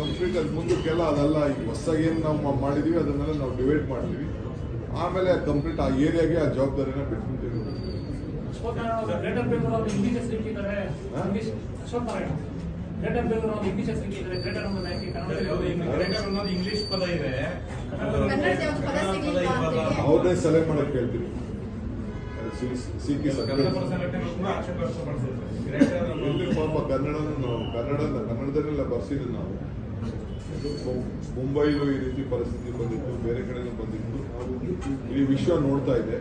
Complete ಅದು ಮುಂದಕ್ಕೆಲ್ಲ ಅದೆಲ್ಲ ಈಗ ಹೊಸದಾಗಿ ಏನು ನಾವು ಮಾಡಿದ್ವಿ ಅದನ್ನೆಲ್ಲ ನಾವು ಡಿವೈಡ್ ಮಾಡ್ತೀವಿ ಆಮೇಲೆ ಕಂಪ್ಲೀಟ್ ಆ ಏರಿಯಾಗೆ ಆ ಜವಾಬ್ದಾರಿನ ಬಿಟ್ಕೊಂತೀವಿ. ಅವ್ರನ್ನೇ ಸೆಲೆಕ್ಟ್ ಮಾಡೋಕೆ ಹೇಳ್ತೀವಿ ಕನ್ನಡ ನಾವು ಕನ್ನಡ ಕನ್ನಡದಲ್ಲೆಲ್ಲ ಬರ್ಸಿದ್ವಿ ನಾವು. ಮುಂಬೈಲು ಈ ರೀತಿ ಪರಿಸ್ಥಿತಿ ಬಂದಿತ್ತು, ಬೇರೆ ಕಡೆನೂ ಬಂದಿತ್ತು. ಇಡೀ ವಿಶ್ವ ನೋಡ್ತಾ ಇದೆ.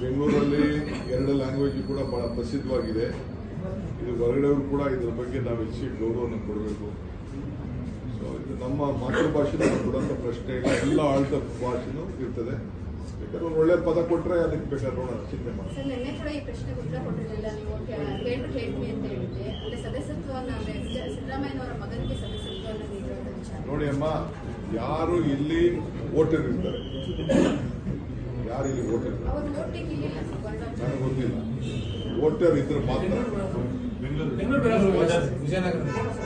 ಬೆಂಗಳೂರಲ್ಲಿ ಎರಡು ಲ್ಯಾಂಗ್ವೇಜ್ ಕೂಡ ಬಹಳ ಪ್ರಸಿದ್ಧವಾಗಿದೆ. ಇದು ಹೊರಗಡೆಯವರು ಕೂಡ ಇದ್ರ ಬಗ್ಗೆ ನಾವು ಹೆಚ್ಚು ಗೌರವವನ್ನು ಕೊಡಬೇಕು. ಸೊ ಇದು ನಮ್ಮ ಮಾತೃಭಾಷೆ ಕೊಡುವಂಥ ಪ್ರಶ್ನೆ ಇಲ್ಲ. ಎಲ್ಲ ಆಳ್ತ ಭಾಷೆನೂ ಇರ್ತದೆ. ಬೇಕಾದ್ರೆ ಒಳ್ಳೆ ಪದ ಕೊಟ್ಟರೆ ಅದಕ್ಕೆ ಬೇಕಾದ್ರೆ ನೋಡೋಣ, ಚಿಂತೆ ಮಾಡಿ ಅಂದ್ರೆ ಸದಸ್ಯತ್ವವನ್ನ ಅಂದ್ರೆ ಸಿದ್ದರಾಮಯ್ಯನವರ ಮಗನಿಗೆ ಸದಸ್ಯತ್ವವನ್ನು ನೀಡುವಂತ ವಿಚಾರ ನೋಡಿ ಅಮ್ಮ ಯಾರು ಇಲ್ಲಿ ವೋಟರ್ ಇರ್ತಾರೆ ಯಾರು ಇಲ್ಲಿ ವೋಟರ್ ಅವರು ಬಂಡವಾಳ. ನನಗೆ ಗೊತ್ತಿಲ್ಲ. ವೋಟರ್ ಇದ್ರೆ ಮಾತ್ರ.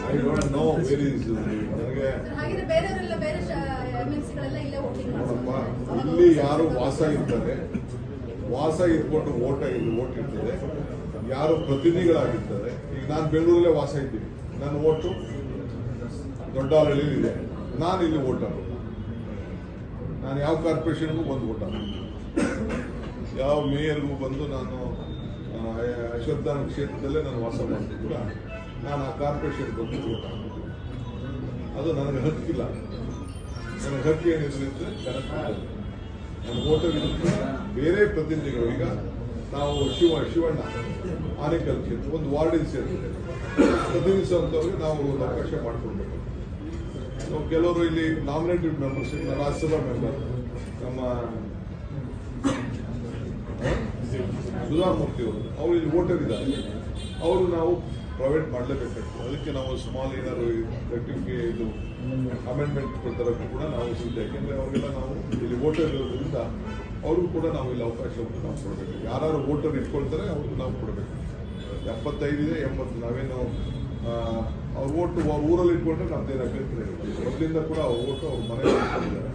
ಐ ಡೋಂಟ್ ನೋ ವೆರಿ ನನಗೆ ಹಾಗಿದ್ರೆ ಬೇರೆಯವರೆಲ್ಲ ಬೇರೆ ಇಲ್ಲೇ ವೋಟಿಂಗ್ ನೋಡಪ್ಪ ಇಲ್ಲಿ ಯಾರು ವಾಸ ಇರ್ತಾರೆ ವಾಸ ಇಟ್ಕೊಂಡು ಓಟ ಇಲ್ಲಿ ಓಟ್ ಇರ್ತದೆ ಯಾರು ಪ್ರತಿನಿಧಿಗಳಾಗಿರ್ತಾರೆ. ಈಗ ನಾನು ಬೆಂಗಳೂರಲ್ಲೇ ವಾಸ ಇದ್ದೀನಿ. ನನ್ನ ಓಟು ದೊಡ್ಡ ಇದೆ ನಾನು ಇಲ್ಲಿ ಓಟರು ನಾನು ಯಾವ ಕಾರ್ಪೊರೇಷನ್ಗೂ ಬಂದು ಓಟ ಯಾವ ಮೇಯರ್ಗೂ ಬಂದು ನಾನು ಅಶ್ವತ್ಥಾನ ಕ್ಷೇತ್ರದಲ್ಲೇ ನಾನು ವಾಸ ಮಾಡ್ತೀನಿ ಕೂಡ ನಾನು ಆ ಕಾರ್ಪೊರೇಷನ್ ಬಂದು ಹಾಕ್ತೀನಿ ಅದು ನನಗೆ ಹಕ್ಕಿಲ್ಲ. ನನಗೆ ಹಕ್ಕಿ. ಏನಿದೆ ಕರೆಕ್ಟ್ ನನ್ನ ಇರುತ್ತೆ ಬೇರೆ ಪ್ರತಿನಿಧಿಗಳು. ಈಗ ನಾವು ಶಿವ, ಶಿವಣ್ಣ ಆನೇಕಲ್ ಕ್ಷೇತ್ರ ಒಂದು ವಾರ್ಡಿಗೆ ಸೇರ್ತದೆ ಪ್ರತಿನಿಧಿಸುವಂಥವ್ರಿಗೆ ನಾವು ಒಂದು ಅವಕಾಶ ಮಾಡಿಕೊಡ್ಬೇಕು. ಕೆಲವರು ಇಲ್ಲಿ ನಾಮಿನೇಟೆಡ್ ಮೆಂಬರ್ಸ್ ರಾಜ್ಯಸಭಾ ಮೆಂಬರ್ ನಮ್ಮ ಸುಧಾಮೂರ್ತಿ ಅವರು ಅವರು ಇಲ್ಲಿ ವೋಟರ್ ಇದ್ದಾರೆ. ಅವರು ನಾವು ಪ್ರೊವೈಡ್ ಮಾಡಲೇಬೇಕಾಗ್ತದೆ. ಅದಕ್ಕೆ ನಾವು ಸ್ಮಾಲ್ ಏನಾದ್ರು ರೆಕ್ಟಿಫಿಕೆ ಇದು ಅಮೆಂಡ್ಮೆಂಟ್ ತರಕ್ಕೂ ಕೂಡ ನಾವು ಸಿದ್ಧ. ಯಾಕೆಂದ್ರೆ ಅವರೆಲ್ಲ ನಾವು ಇಲ್ಲಿ ವೋಟರ್ ಇರೋದ್ರಿಂದ ಅವ್ರಿಗೂ ಕೂಡ ನಾವು ಇಲ್ಲಿ ಅವಕಾಶವನ್ನು ನಾವು ಕೊಡಬೇಕು. ಯಾರು ವೋಟರ್ ಇಟ್ಕೊಳ್ತಾರೆ ಅವ್ರಿಗೆ ನಾವು ಕೊಡಬೇಕು. ಎಪ್ಪತ್ತೈದು ಇದೆ ಎಂಬತ್ತು. ನಾವೇನು ಆ, ಅವ್ರ ಓಟು ಅವ್ರ ಊರಲ್ಲಿ ಇಟ್ಕೊಂಡ್ರೆ ನಮ್ದೇನು ಅಭ್ಯರ್ಥಿ ಮೊದಲಿಂದ ಕೂಡ ಅವ್ರ ಓಟು ಅವ್ರ ಮನೆ ಇಟ್ಕೊಂಡಿದ್ದಾರೆ.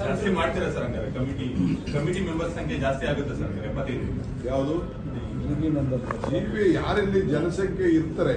ಜಾಸ್ತಿ ಮಾಡ್ತೀರಾ ಸರ್ ಹಂಗಾರೆ? ಕಮಿಟಿ ಕಮಿಟಿ ಮೆಂಬರ್ಸ್ ಸಂಖ್ಯೆ ಜಾಸ್ತಿ ಆಗುತ್ತೆ ಸರ್ ಎಪ್ಪತ್ತೈದು. ಯಾವುದು? ಯಾರಲ್ಲಿ ಜನಸಂಖ್ಯೆ ಇರ್ತಾರೆ